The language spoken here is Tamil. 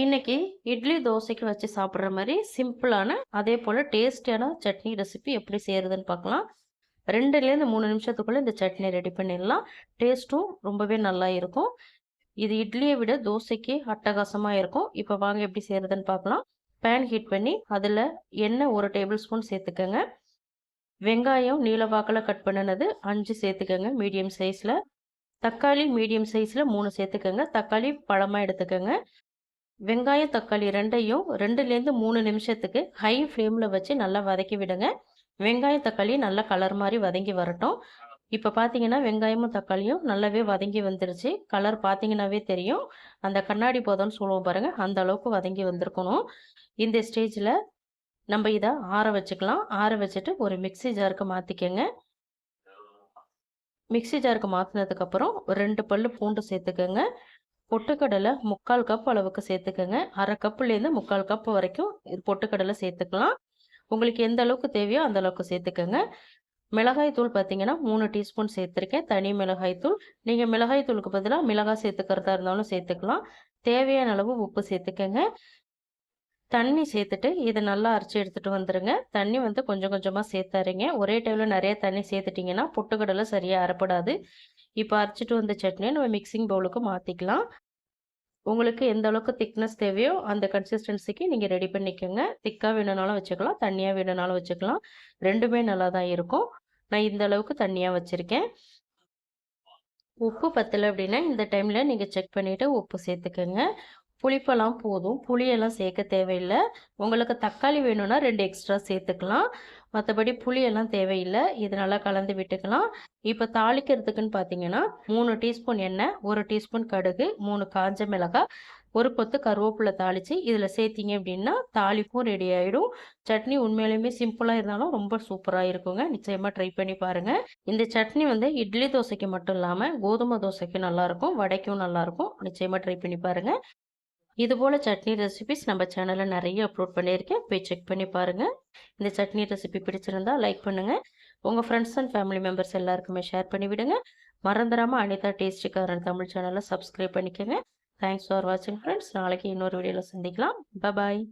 இன்னைக்கு இட்லி தோசைக்கு வச்சு சாப்பிட்ற மாதிரி சிம்பிளான அதே போல் டேஸ்டியான சட்னி ரெசிபி எப்படி செய்கிறதுன்னு பார்க்கலாம். ரெண்டுலேருந்து மூணு நிமிஷத்துக்குள்ளே இந்த சட்னி ரெடி பண்ணிடலாம். டேஸ்ட்டும் ரொம்பவே நல்லா இருக்கும். இது இட்லியை விட தோசைக்கு அட்டகாசமாக இருக்கும். இப்போ வாங்க எப்படி செய்கிறதுன்னு பார்க்கலாம். பேன் ஹீட் பண்ணி அதில் எண்ணெய் ஒரு டேபிள் ஸ்பூன் சேர்த்துக்கோங்க. வெங்காயம் நீளவாக்கில் கட் பண்ணினது அஞ்சு சேர்த்துக்கோங்க மீடியம் சைஸில் தக்காளி மீடியம் சைஸில் மூணு சேர்த்துக்கோங்க. தக்காளி பழமாக எடுத்துக்கோங்க. வெங்காயம் தக்காளி ரெண்டையும் ரெண்டுலேருந்து மூணு நிமிஷத்துக்கு ஹை ஃப்ளேமில் வச்சு நல்லா வதக்கி விடுங்க. வெங்காயம் தக்காளி நல்லா கலர் மாதிரி வதங்கி வரட்டும். இப்போ பார்த்தீங்கன்னா வெங்காயமும் தக்காளியும் நல்லாவே வதங்கி வந்துருச்சு. கலர் பார்த்தீங்கன்னாவே தெரியும். அந்த கண்ணாடி போதம்னு சொல்லுவோம் பாருங்கள் அந்த அளவுக்கு வதங்கி வந்திருக்கணும். இந்த ஸ்டேஜில் நம்ம இதை ஆற வச்சுக்கலாம். ஆற வச்சுட்டு ஒரு மிக்சி ஜாருக்கு மாற்றிக்கங்க மிக்சி ஜாருக்கு மாற்றினதுக்கப்புறம் ரெண்டு பல் பூண்டு சேர்த்துக்கோங்க. பொட்டுக்கடலை முக்கால் கப் அளவுக்கு சேர்த்துக்கோங்க. அரை கப்புலேருந்து முக்கால் கப் வரைக்கும் இது பொட்டுக்கடலை சேர்த்துக்கலாம். உங்களுக்கு எந்த அளவுக்கு தேவையோ அந்த அளவுக்கு சேர்த்துக்கோங்க. மிளகாய் தூள் பார்த்தீங்கன்னா மூணு டீஸ்பூன் சேர்த்துருக்கேன். தனி மிளகாய் தூள். நீங்கள் மிளகாய் தூளுக்கு பதிலாக மிளகாய் சேர்த்துக்கிறதா இருந்தாலும் சேர்த்துக்கலாம். தேவையான அளவு உப்பு சேர்த்துக்கோங்க. தண்ணி சேர்த்துட்டு இதை நல்லா அரைச்சி எடுத்துகிட்டு வந்துடுங்க தண்ணி வந்து கொஞ்சம் கொஞ்சமாக சேர்த்தாருங்க ஒரே டைமில் நிறைய தண்ணி சேர்த்துட்டிங்கன்னா பொட்டுக்கடலை சரியாக அரைப்படாது. இப்போ அரைச்சிட்டு வந்த சட்னியை நம்ம மிக்சிங் பவுலுக்கு மாற்றிக்கலாம் உங்களுக்கு எந்த அளவுக்கு திக்னஸ் தேவையோ அந்த கன்சிஸ்டன்சிக்கு நீங்கள் ரெடி பண்ணிக்கோங்க திக்காக வேணுனாலும் வச்சுக்கலாம் தண்ணியாக வேணுனாலும் வச்சுக்கலாம். ரெண்டுமே நல்லா தான் இருக்கும். நான் இந்த அளவுக்கு தண்ணியாக வச்சுருக்கேன். உப்பு பத்தலை அப்படின்னா இந்த டைமில் நீங்கள் செக் பண்ணிவிட்டு உப்பு சேர்த்துக்கோங்க. புளிப்பெல்லாம் போதும். புளியெல்லாம் சேர்க்க தேவையில்லை. உங்களுக்கு தக்காளி வேணும்னா ரெண்டு எக்ஸ்ட்ரா சேர்த்துக்கலாம். மற்றபடி புளியெல்லாம் தேவையில்லை. இது நல்லா கலந்து விட்டுக்கலாம். இப்போ தாளிக்கிறதுக்குன்னு பார்த்தீங்கன்னா மூணு டீஸ்பூன் எண்ணெய் ஒரு டீஸ்பூன் கடுகு மூணு காஞ்ச மிளகாய் ஒரு கொத்து கருவேப்பிலை தாளித்து இதில் சேர்த்திங்க அப்படின்னா தாளிப்பும் ரெடி ஆகிடும் சட்னி உண்மையிலுமே சிம்பிளாக இருந்தாலும் ரொம்ப சூப்பராக இருக்குங்க. நிச்சயமாக ட்ரை பண்ணி பாருங்கள் இந்த சட்னி வந்து இட்லி தோசைக்கு மட்டும் இல்லாமல் கோதுமை தோசைக்கும் நல்லாயிருக்கும் வடைக்கும் நல்லாயிருக்கும் நிச்சயமாக ட்ரை பண்ணி பாருங்கள் இதுபோல் சட்னி ரெசிபிஸ் நம்ம சேனலில் நிறைய அப்லோட் பண்ணியிருக்கேன். போய் செக் பண்ணி பாருங்கள் இந்த சட்னி ரெசிபி பிடிச்சிருந்தா லைக் பண்ணுங்கள் உங்கள் ஃப்ரெண்ட்ஸ் அண்ட் ஃபேமிலி மெம்பர்ஸ் எல்லாருக்குமே ஷேர் பண்ணி விடுங்க. மறந்துடாமல் அனிதா டேஸ்டிக்காரன் தமிழ் சேனலை சப்ஸ்கிரைப் பண்ணிக்கோங்க. தேங்க்ஸ் ஃபார் வாட்சிங் ஃப்ரெண்ட்ஸ் நாளைக்கு இன்னொரு வீடியோவில் சந்திக்கலாம். பாய்